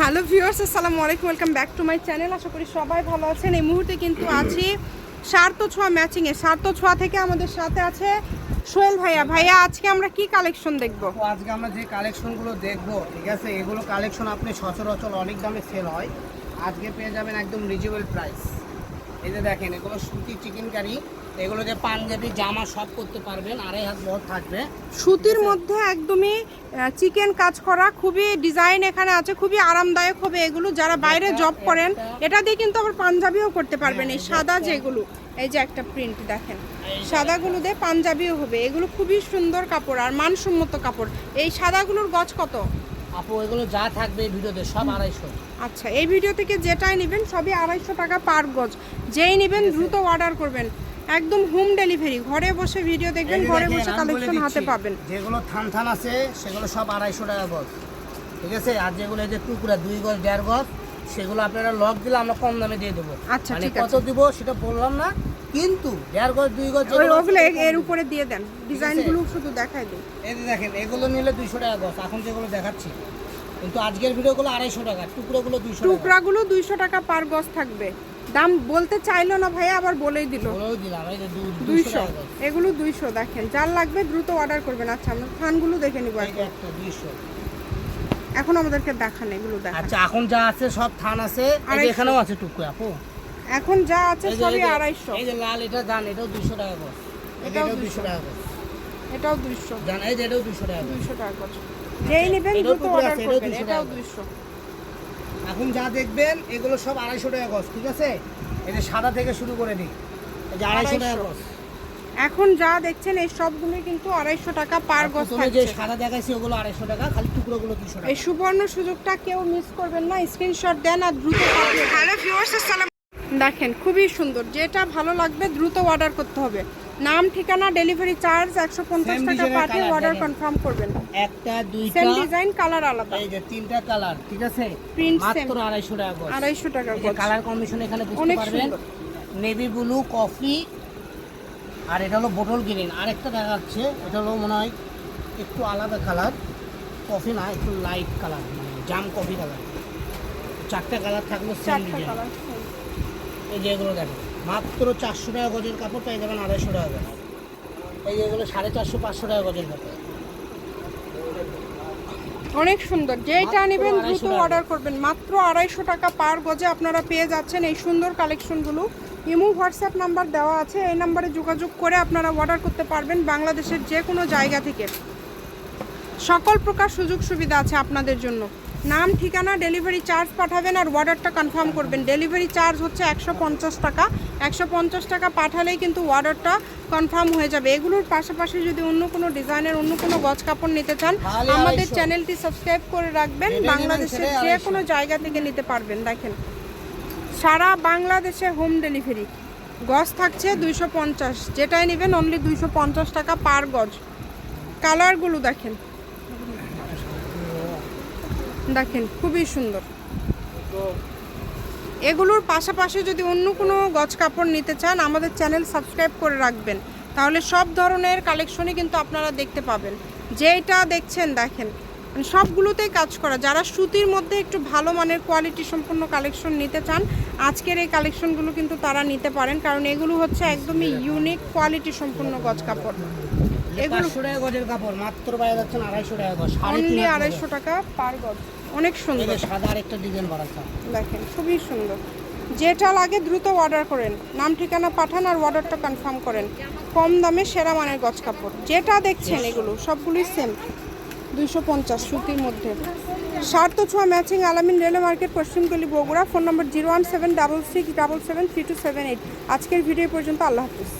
Hello viewers, আসসালামু আলাইকুম, welcome back to my channel. আশা করি সবাই ভালো আছেন। এই মুহূর্তে কিন্তু আছি সার্থ ছোঁয়া ম্যাচিংয়ে। সার্ত ছোঁয়া থেকে আমাদের সাথে আছে সোহেল ভাইয়া। ভাইয়া, আজকে আমরা কি কালেকশন দেখব? আজকে আমরা যে কালেকশনগুলো দেখব, ঠিক আছে, এগুলো কালেকশন আপনি সচরাচর অনেক দামে সেল হয়। আজকে পেয়ে যাবেন একদম রিজনেবল প্রাইস এই যে দেখেন এগুলো সুতি চিকেন কারি এগুলো যে পাঞ্জাবি জামা সব করতে পারবেন আড়াই হাত বহর থাকবে। সুতির মধ্যে একদমই চিকেন কাজ করা খুবই ডিজাইন এখানে আছে খুবই আরামদায়ক হবে এগুলো। যারা বাইরে জব করেন এটা দিয়ে কিন্তু আবার পাঞ্জাবিও করতে পারবেন। এই সাদা যেগুলো এই যে একটা প্রিন্ট দেখেন সাদাগুলো দিয়ে পাঞ্জাবিও হবে। এগুলো খুবই সুন্দর কাপড় আর মানসম্মত কাপড়। এই সাদাগুলোর গজ কত? আপু এগুলো যা থাকবে এই ভিডিওতে সব আড়াইশো। আচ্ছা এই ভিডিও থেকে যেটাই নেবেন সবই আড়াইশো টাকা পার গজ। যেই নেবেন দ্রুত অর্ডার করবেন। একদম হোম ডেলিভারি ঘরে বসে ভিডিও দেখবেন ঘরে বসে কালেকশন হাতে পাবেন। যেগুলো থান থান আছে সেগুলো সব আড়াইশো টাকা গজ। ঠিক আছে? আর যেগুলো এই যে টুকরা দুই গজ দেড় গজ সেগুলো আপনারা লক দিলে আমরা কম দামে দিয়ে দেবো। আচ্ছা, মানে কত দিব সেটা বললাম না কিন্তু দেড় গজ দুই গজ ওগুলো এর- উপরে দিয়ে দেন। ডিজাইনগুলো শুধু দেখাই দিন। এই দেখেন এগুলো নিলে দুইশো টাকা গজ এখন যেগুলো দেখাচ্ছি। কিন্তু আজকের ভিডিওগুলো আড়াইশো টাকা টুকরোগুলো দুইশো টাকা। টুকরাগুলো দুইশো টাকা পার গজ থাকবে। দাম বলতে চাইলো না ভাইয়া আবার বলেই দিল। দুইশো এগুলো দুইশো দেখেন। যার লাগবে দ্রুত অর্ডার করবেন। আচ্ছা আমরা থানগুলো দেখে নিবো এখন একটা দুইশো। এখন আমাদেরকে দেখান এগুলো দেখান। আচ্ছা এখন যা আছে সব থান আছে। আড়াইশো। এখানেও আছে টুকরো আপু। এখন যা আছে সবই আড়াইশো। এই যে লাল এটা দান এটাও দুইশো টাকা গজ এটাও 200 টাকা গজ এটাও দুইশো। জান এই যে এটাও দুইশো টাকা দুইশো টাকা গজ যেই নেবেন দ্রুত অর্ডার করবেন 200 এটাও। দুইশো। এখন যা দেখবেন এগুলো সব আড়াইশো টাকা গজ ঠিক আছে? এই যে সাদা থেকে শুরু করে দিই। এই যে আড়াইশো টাকা 250 গজ। এখন যা দেখছেন এই সবগুলোই কিন্তু আড়াইশো টাকা পার গজ প্রথমে যে সাদা দেখাইছি ওগুলো আড়াইশো টাকা খালি টুকরোগুলো দুশো টাকা। এই সুবর্ণ সুযোগটা কেউ মিস করবেন না স্ক্রিনশট দেন আর দ্রুত হ্যালো ভিউয়ার্স আসসালাম দেখেন খুবই সুন্দর। যেটা ভালো লাগবে দ্রুত অর্ডার করতে হবে। নাম ঠিকানা ডেলিভারি চার্জ একশো পঞ্চাশ টাকা পাঠিয়ে অর্ডার কনফার্ম করবেন। একটা দুইটা সেম ডিজাইন কালার আলাদা। এই যে তিনটা কালার ঠিক আছে? প্রিন্ট মাত্র same। আড়াইশো টাকা গজ আড়াইশো টাকা এই গজ কালার কম্বিনেশন এখানে বুঝতে পারবেন। নেভি ব্লু কফি আর এটা হলো বোটল গ্রিন আরেকটা দেখা যাচ্ছে এটা হলো মনে হয় একটু আলাদা কালার কফি না একটু লাইট কালার মানে জাম কফি কালার চারটা কালার থাকল সেম ডিজাইন এই যে এগুলো দেখেন মাত্র চারশো টাকা গজের কাপড় পেয়ে যাবেন আড়াইশো টাকা গজ এই যে এগুলো সাড়ে চারশো পাঁচশো টাকা গজের কাপড়। অনেক সুন্দর। যেটা নেবেন দ্রুত অর্ডার করবেন। মাত্র আড়াইশো টাকা পার গজে আপনারা পেয়ে যাচ্ছেন এই সুন্দর কালেকশনগুলো। ইমু হোয়াটসঅ্যাপ নাম্বার দেওয়া আছে এই নাম্বারে যোগাযোগ করে আপনারা অর্ডার করতে পারবেন বাংলাদেশের যে কোনো জায়গা থেকে। সকল প্রকার সুযোগ সুবিধা আছে আপনাদের জন্য। নাম ঠিকানা ডেলিভারি চার্জ পাঠাবেন আর অর্ডারটা কনফার্ম করবেন। ডেলিভারি চার্জ হচ্ছে একশো পঞ্চাশ টাকা। একশো পঞ্চাশ টাকা পাঠালেই কিন্তু অর্ডারটা কনফার্ম হয়ে যাবে। এগুলোর পাশাপাশি যদি অন্য কোনো ডিজাইনের অন্য কোনো গজ কাপড় নিতে চান আমাদের চ্যানেলটি সাবস্ক্রাইব করে রাখবেন। বাংলাদেশের যে কোনো জায়গা থেকে নিতে পারবেন। দেখেন সারা বাংলাদেশে হোম ডেলিভারি গজ থাকছে দুইশো পঞ্চাশ। যেটাই নেবেন অনলি দুইশো পঞ্চাশ টাকা পার গজ। কালারগুলো দেখেন। দেখেন খুবই সুন্দর। এগুলোর পাশাপাশি যদি অন্য কোনো গজ কাপড় নিতে চান আমাদের চ্যানেল সাবস্ক্রাইব করে রাখবেন। তাহলে সব ধরনের কালেকশনই কিন্তু আপনারা দেখতে পাবেন। যেটা দেখছেন দেখেন মানে সবগুলোতেই কাজ করা। যারা সুতির মধ্যে একটু ভালো মানের কোয়ালিটি সম্পন্ন কালেকশন নিতে চান আজকের এই কালেকশনগুলো কিন্তু তারা নিতে পারেন। কারণ এগুলো হচ্ছে একদমই ইউনিক কোয়ালিটি সম্পন্ন গজ কাপড়। পাঁচশো টাকা গজের কাপড় মাত্র পাওয়া যাচ্ছেন আড়াইশো টাকা গজ অনলি আড়াইশো টাকা পার গজ। অনেক সুন্দর। সাদা আরেকটা ডিজাইন বাড়াচ্ছে দেখেন খুবই সুন্দর। যেটা লাগে দ্রুত অর্ডার করেন। নাম ঠিকানা পাঠান আর অর্ডারটা কনফার্ম করেন। কম দামে সেরা মানের গজ কাপড়। যেটা দেখছেন এগুলো সবগুলোই সেম দুইশো পঞ্চাশ সুতির মধ্যে। সার্থ ছোঁয়া matching Alamin railway market পশ্চিমগলি Bogura phone number zero one seven double six double seven three two seven eight. আজকের ভিডিও পর্যন্ত আল্লাহ হাফিজ।